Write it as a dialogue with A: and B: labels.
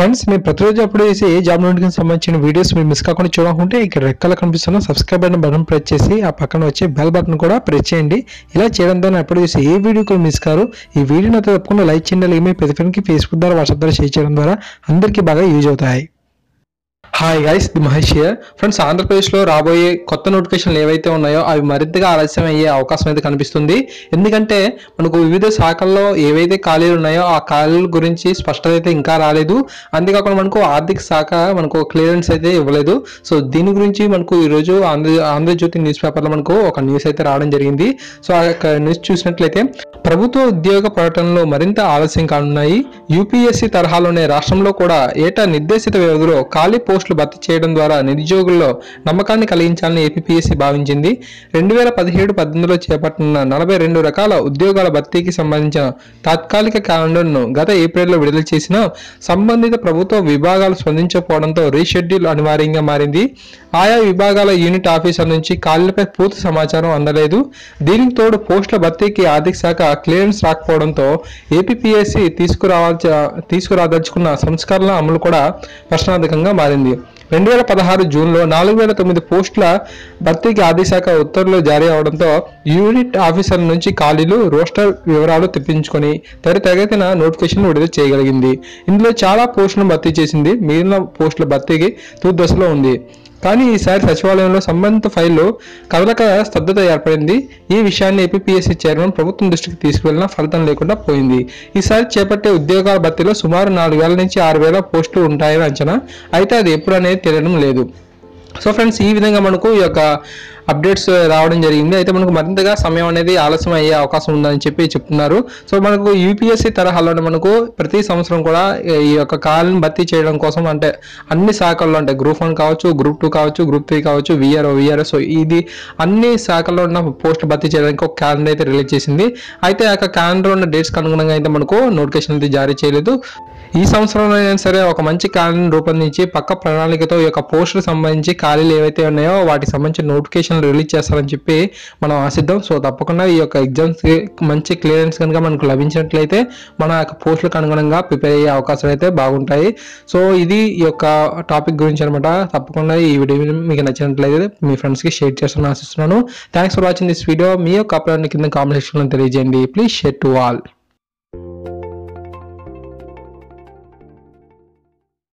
A: Friends మేము ప్రతిరోజు అప్పుడు చేసి ఏ జాబ్ నోటికి సంబంధించిన వీడియోస్ మీరు మిస్ కాకుండా చూడకుంటే ఇక్కడ రెక్కల కనిపిస్తున్న సబ్స్క్రైబ్ బటన్ బటన్ ప్రెస్ చేసి ఆ పక్కన వచ్చే బెల్ బటన్ కూడా ప్రెస్ చేయండి. ఇలా చేయడం ద్వారా ఎప్పుడు చేసి ఏ వీడియో కూడా మిస్ కారు. ఈ వీడియోని అయితే తప్పకుండా లైక్ చేయండి. అలాగే మీ ప్రతి ఫ్రెండ్కి ఫేస్బుక్ ద్వారా వాట్సాప్ ద్వారా షేర్ చేయడం ద్వారా అందరికీ బాగా యూజ్ అవుతాయి. Hi guys the Mahesh here friends ఆంధ్రప్రదేశ్లో రాబోయే కొత్త నోటిఫికేషన్లు ఏవైతే ఉన్నాయో అవి మరింతగా ఆలస్యం అయ్యే అవకాశం అయితే కనిపిస్తుంది. ఎందుకంటే మనకు వివిధ శాఖల్లో ఏవైతే ఖాళీలు ఉన్నాయో ఆ ఖాళీల గురించి స్పష్టత అయితే ఇంకా రాలేదు. అంతేకాకుండా మనకు ఆర్థిక శాఖ మనకు క్లియరెన్స్ అయితే ఇవ్వలేదు. సో దీని గురించి మనకు ఈరోజు ఆంధ్ర ఆంధ్రజ్యోతి న్యూస్ పేపర్లో మనకు ఒక న్యూస్ అయితే రావడం జరిగింది. సో ఆ యొక్క న్యూస్ చూసినట్లయితే ప్రభుత్వ ఉద్యోగ ప్రకటనలు మరింత ఆలస్యం కానున్నాయి. యూపీఎస్సీ తరహాలోనే రాష్ట్రంలో కూడా ఏటా నిర్దేశిత వ్యవధిలో ఖాళీ పోస్టులు భర్తీ చేయడం ద్వారా నిరుద్యోగుల్లో నమ్మకాన్ని కలిగించాలని ఏపీఎస్సీ భావించింది. రెండు వేల పదిహేడు పద్దెనిమిదిలో చేపట్టిన నలభై రెండు రకాల ఉద్యోగాల భర్తీకి సంబంధించిన తాత్కాలిక క్యాలెండర్ను గత ఏప్రిల్లో విడుదల చేసిన సంబంధిత ప్రభుత్వ విభాగాలు స్పందించకపోవడంతో రీషెడ్యూల్ అనివార్యంగా మారింది. ఆయా విభాగాల యూనిట్ ఆఫీసర్ నుంచి ఖాళీలపై పూర్తి సమాచారం అందలేదు. దీనికి తోడు పోస్టుల భర్తీకి ఆర్థిక శాఖ క్లియరెన్స్ రాకపోవడంతో ఏపీఎస్సీ తీసుకురావాల్సి తీసుకురాదలుచుకున్న సంస్కరణల అమలు కూడా ప్రశ్నార్థకంగా మారింది. రెండు వేల పదహారు జూన్లో నాలుగు వేల తొమ్మిది పోస్టుల భర్తీకి ఆదేశాక ఉత్తర్వులు జారీ అవడంతో యూనిట్ ఆఫీసర్ల నుంచి ఖాళీలు రోస్టర్ వివరాలు తెప్పించుకొని త్వరితగతిన నోటిఫికేషన్ విడుదల చేయగలిగింది. ఇందులో చాలా పోస్టులను భర్తీ చేసింది. మిగిలిన పోస్టుల భర్తీకి తుది దశలో ఉంది. కానీ ఈసారి సచివాలయంలో సంబంధిత ఫైల్లో కదలక స్తబ్దత ఏర్పడింది. ఈ విషయాన్ని ఏపీఎస్సీ చైర్మన్ ప్రభుత్వం దృష్టికి తీసుకువెళ్ళినా ఫలితం లేకుండా పోయింది. ఈసారి చేపట్టే ఉద్యోగాల భర్తీలో సుమారు నాలుగు వేల నుంచి ఆరు వేల పోస్టులు ఉంటాయని అంచనా. అయితే అది ఎప్పుడు అనేది తెలియడం లేదు. సో ఫ్రెండ్స్ ఈ విధంగా మనకు ఈ యొక్క అప్డేట్స్ రావడం జరిగింది. అయితే మనకు మరింతగా సమయం అనేది ఆలస్యం అయ్యే అవకాశం ఉందని చెప్పి చెప్తున్నారు. సో మనకు యూపీఎస్సీ తరహాలోనే మనకు ప్రతి సంవత్సరం కూడా ఈ యొక్క కాలను భర్తీ చేయడం కోసం అంటే అన్ని శాఖల్లో అంటే గ్రూప్ వన్ కావచ్చు గ్రూప్ టూ కావచ్చు గ్రూప్ త్రీ కావచ్చు విఆర్ విఆర్ సో ఇది అన్ని శాఖల్లో ఉన్న పోస్ట్ భర్తీ చేయడానికి ఒక క్యాలెండర్ అయితే రిలీజ్ చేసింది. అయితే ఆ యొక్క క్యాలెండర్ ఉన్న డేట్స్కి అనుగుణంగా అయితే మనకు నోటిఫికేషన్ అయితే జారీ చేయలేదు. ఈ సంవత్సరంలో అయినా సరే ఒక మంచి క్యాలెండర్ రూపొందించి పక్క ప్రణాళికతో ఈ యొక్క పోస్టులకు సంబంధించి ఖాళీలు ఏవైతే ఉన్నాయో వాటికి సంబంధించిన నోటిఫికేషన్లు రిలీజ్ చేస్తారని చెప్పి మనం ఆశిద్దాం. సో తప్పకుండా ఈ యొక్క ఎగ్జామ్స్కి మంచి క్లియరెన్స్ కనుక మనకు లభించినట్లయితే మన యొక్క పోస్టులకు అనుగుణంగా ప్రిపేర్ అయ్యే అవకాశాలు అయితే బాగుంటాయి. సో ఇది ఈ యొక్క టాపిక్ గురించి అనమాట తప్పకుండా ఈ వీడియో మీకు నచ్చినట్లయితే మీ ఫ్రెండ్స్కి షేర్ చేస్తాను ఆశిస్తున్నాను. Thanks for watching this video. మీ యొక్క అప్లోడ్ కింద కామెంట్ సెక్షన్లో తెలియజేయండి. Please share to all.